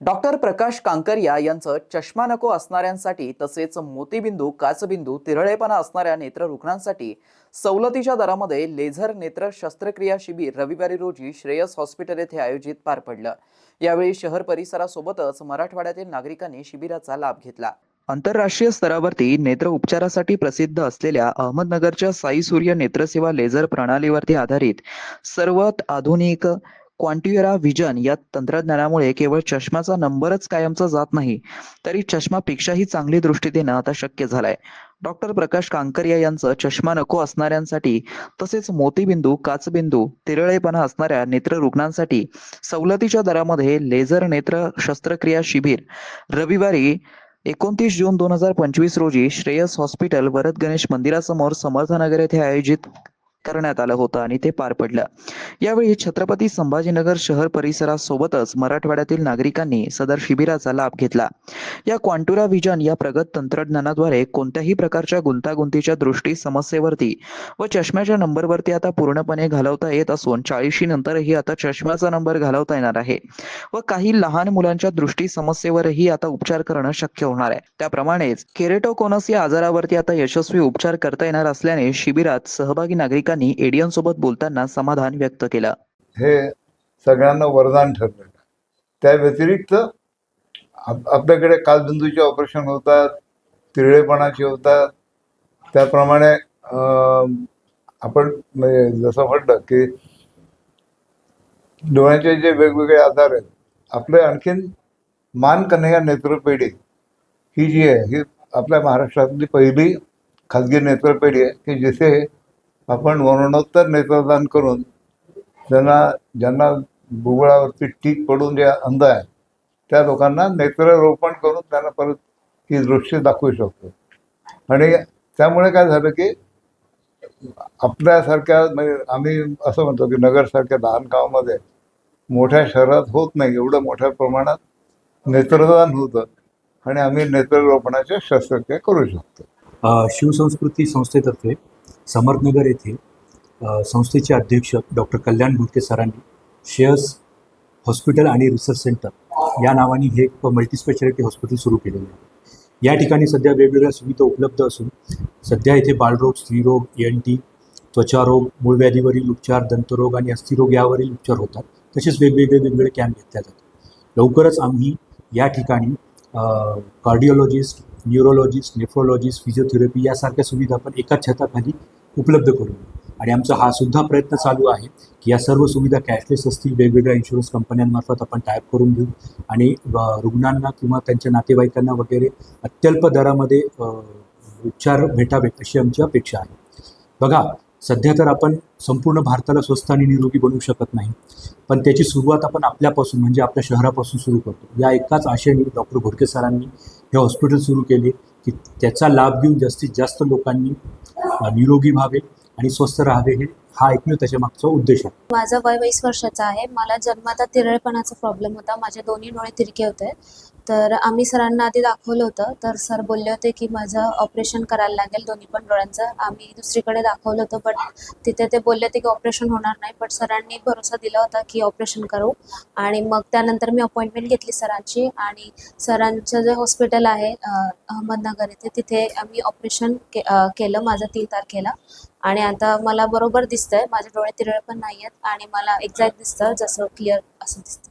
Doctor प्रकाश कांकरिया यांचं चष्मा नको असणाऱ्यांसाठी तसेच मोतीबिंदू काचबिंदू तिरळेपणा असणाऱ्या नेत्र रुग्णांसाठी सवलतीच्या दरामध्ये लेझर नेत्र शस्त्रक्रिया शिबिर रविवारी रोजी श्रेयस हॉस्पिटल येथे आयोजित पार पडलं. यावेळी शहर परिसरासोबतच मराठवाड्यातील नागरिकांनी शिबिराचा लाभ घेतला. आंतरराष्ट्रीय स्तरावरती नेत्र उपचारासाठी प्रसिद्ध असलेल्या अहमदनगरच्या साई सूर्य नेत्रसेवा लेझर प्रणालीवरती आधारित सर्वात आधुनिक क्वांटियुरा व्हिजन या तंत्रज्ञानामुळे केवळ चष्म्याचा नंबरच कायमचा जात नाही तरी चष्मापेक्षाही चांगली दृष्टी देणं आता शक्य झालंय. डॉक्टर प्रकाश कांकरिया यांचं चष्मा नको असणाऱ्यांसाठी तसेच मोतीबिंदू काचबिंदू तिरळेपणा असणाऱ्या नेत्र रुग्णांसाठी सवलतीच्या दरामध्ये लेझर नेत्र शस्त्रक्रिया शिबिर. रविवारी एकोणतीस जून दोन हजार पंचवीस रोजी श्रेयस हॉस्पिटल वरद गणेश मंदिरासमोर समर्थनगर येथे आयोजित करण्यात आलं होतं आणि ते पार पडलं. यावेळी छत्रपती संभाजीनगर शहर परिसरासोबतच मराठवाड्यातील नागरिकांनी सदर शिबिराचा लाभ घेतला. या क्वांटुरा व्हिजन या प्रगत तंत्रज्ञानाद्वारे कोणत्याही प्रकारच्या गुंतागुंतीच्या दृष्टी समस्येवरती व चष्म्याच्या नंबरवरती आता पूर्णपणे घालवता येत असून चाळीशी नंतरही आता चष्म्याचा नंबर घालवता येणार आहे व काही लहान मुलांच्या दृष्टी समस्येवरही आता उपचार करणं शक्य होणार आहे. त्याप्रमाणेच केरेटोकोनस या आजारावरती आता यशस्वी उपचार करता येणार असल्याने शिबिरात सहभागी नागरिक नागरिकांनी एडियन सोबत बोलताना समाधान व्यक्त केलं. हे सगळ्यांना वरदान ठरलं. त्या व्यतिरिक्त आपल्याकडे कालबिंदूचे ऑपरेशन होतात तिरळेपणाचे होतात. त्याप्रमाणे आपण म्हणजे जसं म्हटलं की डोळ्याचे जे वेगवेगळे आजार आहेत आपले आणखीन मान कन्हैया नेत्रपेढी ही जी आहे ही आपल्या महाराष्ट्रातली पहिली खाजगी नेत्रपेढी आहे की जिथे आपण मरणोत्तर नेत्रदान करून त्यांना ज्यांना भूगोळावरती टीक पडून जे अंध आहे त्या लोकांना नेत्ररोपण करून त्यांना परत ही दृश्य दाखवू शकतो. आणि त्यामुळे काय झालं की आपल्यासारख्या म्हणजे आम्ही असं म्हणतो की नगरसारख्या लहान गावामध्ये मोठ्या शहरात होत नाही एवढं मोठ्या प्रमाणात नेत्रदान होतं आणि आम्ही नेत्ररोपणाच्या शस्त्रक्रिया करू शकतो. शिवसंस्कृती संस्थेतर्फे समर्थनगर येथे संस्थेचे अध्यक्ष डॉक्टर कल्याण भुटके सरांनी शेअर्स हॉस्पिटल आणि रिसर्च सेंटर या नावाने हे एक मल्टीस्पेशालिटी हॉस्पिटल सुरू केलेलं आहे. या ठिकाणी सध्या वेगवेगळ्या सुविधा उपलब्ध असून सध्या इथे बालरोग स्त्रीरोग एन टी त्वचारोग मूळव्याधीवरील उपचार दंतरोग आणि अस्थिरोग यावरील उपचार होतात. तसेच वेगवेगळे वेगवेगळे कॅम्प घेतल्या जातात. लवकरच आम्ही या ठिकाणी कार्डिओलॉजिस्ट न्यूरोलॉजिस्ट नेफ्रोलॉजिस्ट फिजिओथेरपी यासारख्या सुविधा पण एकाच छताखाली उपलब्ध करून आणि आमचा हा सुद्धा प्रयत्न चालू आहे की या सर्व सुविधा कॅशलेस असतील वेगवेगळ्या इन्शुरन्स कंपन्यांमार्फत आपण टायप करून घेऊ. आणि रुग्णांना किंवा त्यांच्या नातेवाईकांना वगैरे अत्यल्प दरामध्ये उपचार भेटावेत अशी आमची अपेक्षा आहे. बघा सध्या तर आपण संपूर्ण भारताला स्वस्त आणि निरोगी बनवू शकत नाही. पण त्याची सुरुवात आपण आपल्यापासून म्हणजे आपल्या शहरापासून सुरू करतो. या एकाच आशयाने डॉक्टर घोडके सरांनी हे हॉस्पिटल सुरू केले की त्याचा लाभ घेऊन जास्तीत जास्त लोकांनी निरोगी व्हावे आणि स्वस्थ राहावे हे हा एकमेव त्याच्या मागचा उद्देश आहे. माझं वय वीस वर्षाचा आहे. मला जन्मात तिरळेपणाचा प्रॉब्लेम होता. माझे दोन्ही डोळे तिरके होते. तर आम्ही सरांना आधी दाखवलं होतं. तर सर बोलले होते की माझं ऑपरेशन करायला लागेल दोन्ही पण डोळ्यांचं. आम्ही दुसरीकडे दाखवलं होतं बट तिथे ते बोलले होते की ऑपरेशन होणार नाही बट सरांनी भरोसा दिला होता की ऑपरेशन करू. आणि मग त्यानंतर मी अपॉइंटमेंट घेतली सरांची आणि सरांचं जे हॉस्पिटल आहे अहमदनगर येथे तिथे आम्ही ऑपरेशन के केलं माझं तीन तारखेला. आणि आता मला बरोबर दिसतंय माझे डोळे तिरळे पण नाही आहेत आणि मला एक्झॅक्ट दिसतं जसं क्लिअर असं दिसतं.